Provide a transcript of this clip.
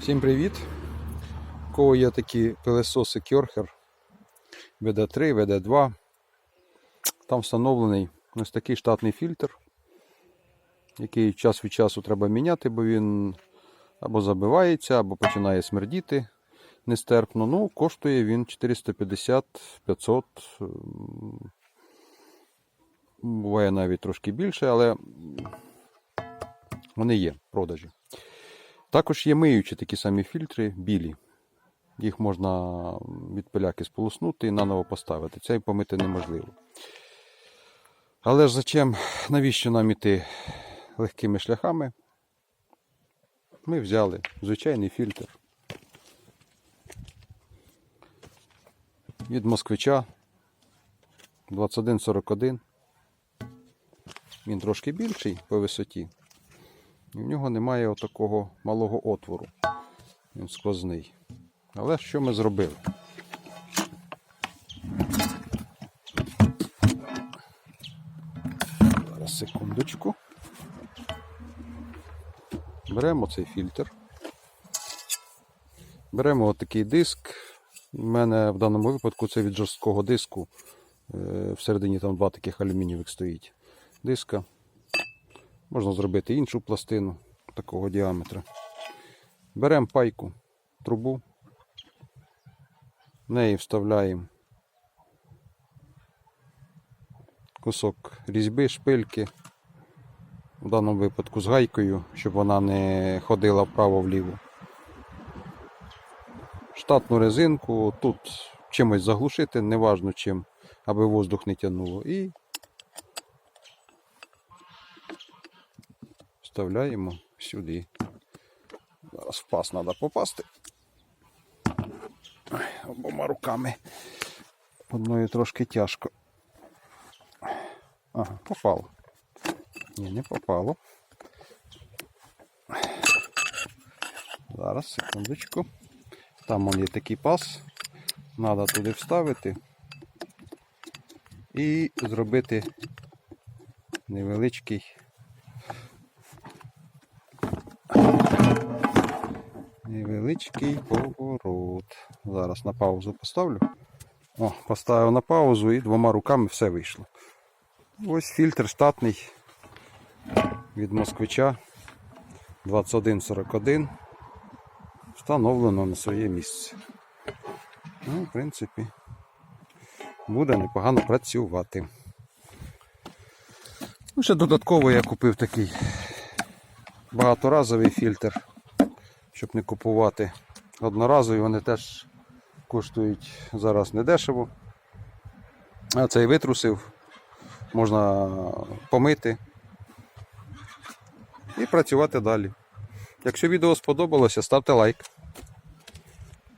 Всім привіт! У кого є такі пилесоси Кьорхер VD3, VD2. Там встановлений ось такий штатний фільтр, який час від часу треба міняти, бо він або забивається, або починає смердіти нестерпно. Ну, коштує він 450-500. ем, Буває навіть трошки більше, але вони є в продажі. Також є миючі такі самі фільтри білі. Їх можна від пиляки сполоснути і наново поставити. Цей помити неможливо. Але ж зачем, навіщо нам іти легкими шляхами? Ми взяли звичайний фільтр від москвича 2141. Він трошки більший по висоті. І в нього немає отакого малого отвору. Він сквозний. Але що ми зробили? Зараз секундочку. Беремо цей фільтр. Беремо отакий диск. У мене в даному випадку це від жорсткого диску. Е, Всередині там два таких алюмінієвих стоїть диска. Можна зробити іншу пластину такого діаметра. Беремо пайку, трубу, в неї вставляємо кусок різьби, шпильки, в даному випадку з гайкою, щоб вона не ходила вправо-вліво. Штатну резинку, тут чимось заглушити, неважно чим, аби воздух не тягнуло. І вставляємо сюди. Зараз в паз треба попасти. Обома руками. Одною трошки тяжко. Ага, попало. Ні, не попало. Зараз, секундочку. Там є такий паз. Треба туди вставити і зробити невеличкий Невеличкий поворот. Зараз на паузу поставлю. О, поставив на паузу і двома руками все вийшло. Ось фільтр штатний від москвича 2141. Встановлено на своє місце. Ну, в принципі, буде непогано працювати. Ну, ще додатково я купив такий багаторазовий фільтр щоб не купувати одноразові, вони теж коштують зараз недешево. А цей витрусив, можна помити і працювати далі. Якщо відео сподобалося, ставте лайк.